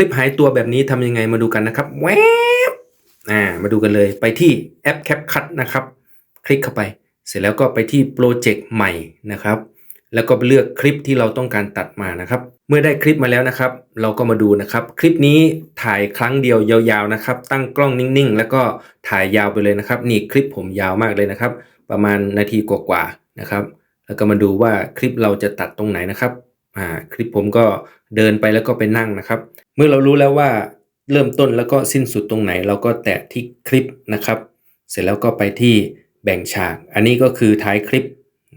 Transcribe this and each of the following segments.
ลิปหายตัวแบบนี้ทำยังไงมาดูกันนะครับแวบอ่ามาดูกันเลยไปที่แอป CapCut นะครับ คลิกเข้าไป เสร็จแล้วก็ไปที่โปรเจกต์ใหม่นะครับ แล้วก็ไปเลือกคลิปที่เราต้องการตัดมานะครับ เมื่อได้คลิปมาแล้วนะครับ เราก็มาดูนะครับ คลิปนี้ถ่ายครั้งเดียวยาวๆนะครับ ตั้งกล้องนิ่งๆ แล้วก็ถ่ายยาวไปเลยนะครับ นี่คลิปผมยาวมากเลยนะครับ ประมาณนาทีกว่าๆนะครับ แล้วก็มาดูว่าคลิปเราจะตัดตรงไหนนะครับ อ่าคลิปผมก็เดินไปแล้วก็ไปนั่งนะครับ เมื่อเรารู้แล้วว่าเริ่มต้นแล้วก็สิ้นสุดตรงไหน เราก็แตะที่คลิปนะครับ เสร็จแล้วก็ไปที่แบ่งฉาก อันนี้ก็คือท้ายคลิป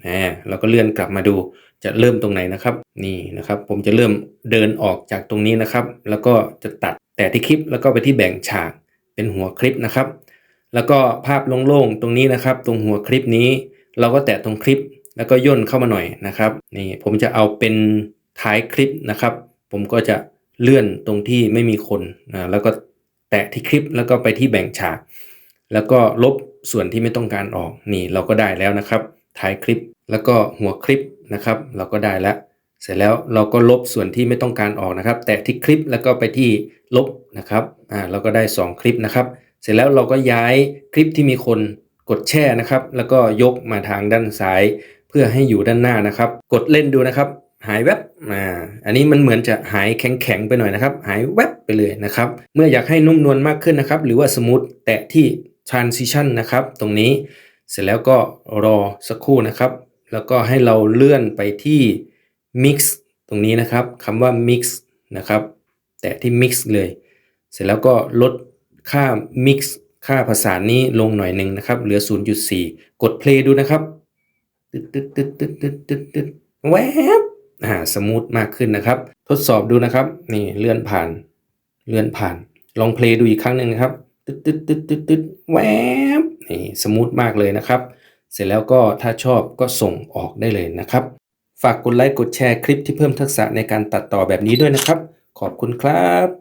นะเราก็เลื่อนกลับมาดูจะเริ่มตรงไหนนะครับ นี่นะครับ ผมจะเริ่มเดินออกจากตรงนี้นะครับ แล้วก็จะตัดแต่ที่คลิปแล้วก็ไปที่แบ่งฉากเป็นหัวคลิปนะครับ แล้วก็ภาพโล่งๆตรงนี้นะครับ ตรงหัวคลิปนี้ เราก็แตะตรงคลิป แล้วก็ย่นเข้ามาหน่อยนะครับนี่ผมจะเอาเป็นท้ายคลิปนะครับ ผมก็จะเลื่อนตรงที่ไม่มีคนนะแล้วก็แตะที่คลิปแล้วก็ไปที่แบ่งฉาก แล้วก็ลบส่วนที่ไม่ต้องการออกนี่เราก็ได้แล้วนะครับท้ายคลิปแล้วก็หัวคลิปนะครับ เราก็ได้แล้ว เสร็จแล้วเราก็ลบส่วนที่ไม่ต้องการออกนะครับ แตะที่คลิปแล้วก็ไปที่ลบนะครับอ่าเราก็ได้ 2 คลิปนะครับ เสร็จแล้วเราก็ย้ายคลิปที่มีคนกดแช่นะครับ แล้วก็ยกมาทางด้านซ้าย เพื่อให้อยู่ด้านหน้านะครับ กดเล่นดูนะครับ หายแวบอ่าอันนี้มันเหมือนจะหายแข็งๆไปหน่อยนะครับ หายแวบไปเลยนะครับ เมื่ออยากให้นุ่มนวลมากขึ้นนะครับ หรือว่าสมูทแตะที่ transition นะครับ ตรงนี้เสร็จแล้วก็รอสักครู่นะครับ แล้วก็ให้เราเลื่อนไปที่ mix ตรงนี้นะครับคำว่า mix นะครับแตะที่ mix เลย เสร็จแล้วก็ลดค่า mix ค่าภาษานนี้ลงหน่อยหนึ่งนะครับ เหลือ 0.4 กด play ดูนะครับ ตึ๊ดตึ๊ดตึ๊ดตึ๊ดตึ๊ดตึ๊ดตึ๊ดแวบอ่าสมูทมากขึ้นนะครับ ทดสอบดูนะครับ นี่เลื่อนผ่าน เลื่อนผ่าน ลองเพลย์ดูอีกครั้งหนึ่งนะครับตึ๊ดตึ๊ดตึ๊ดตึ๊ดตึ๊ดแวบนี่สมูทมากเลยนะครับ เสร็จแล้วก็ถ้าชอบก็ส่งออกได้เลยนะครับ ฝากกดไลค์กดแชร์คลิปที่เพิ่มทักษะในการตัดต่อแบบนี้ด้วยนะครับ ขอบคุณครับ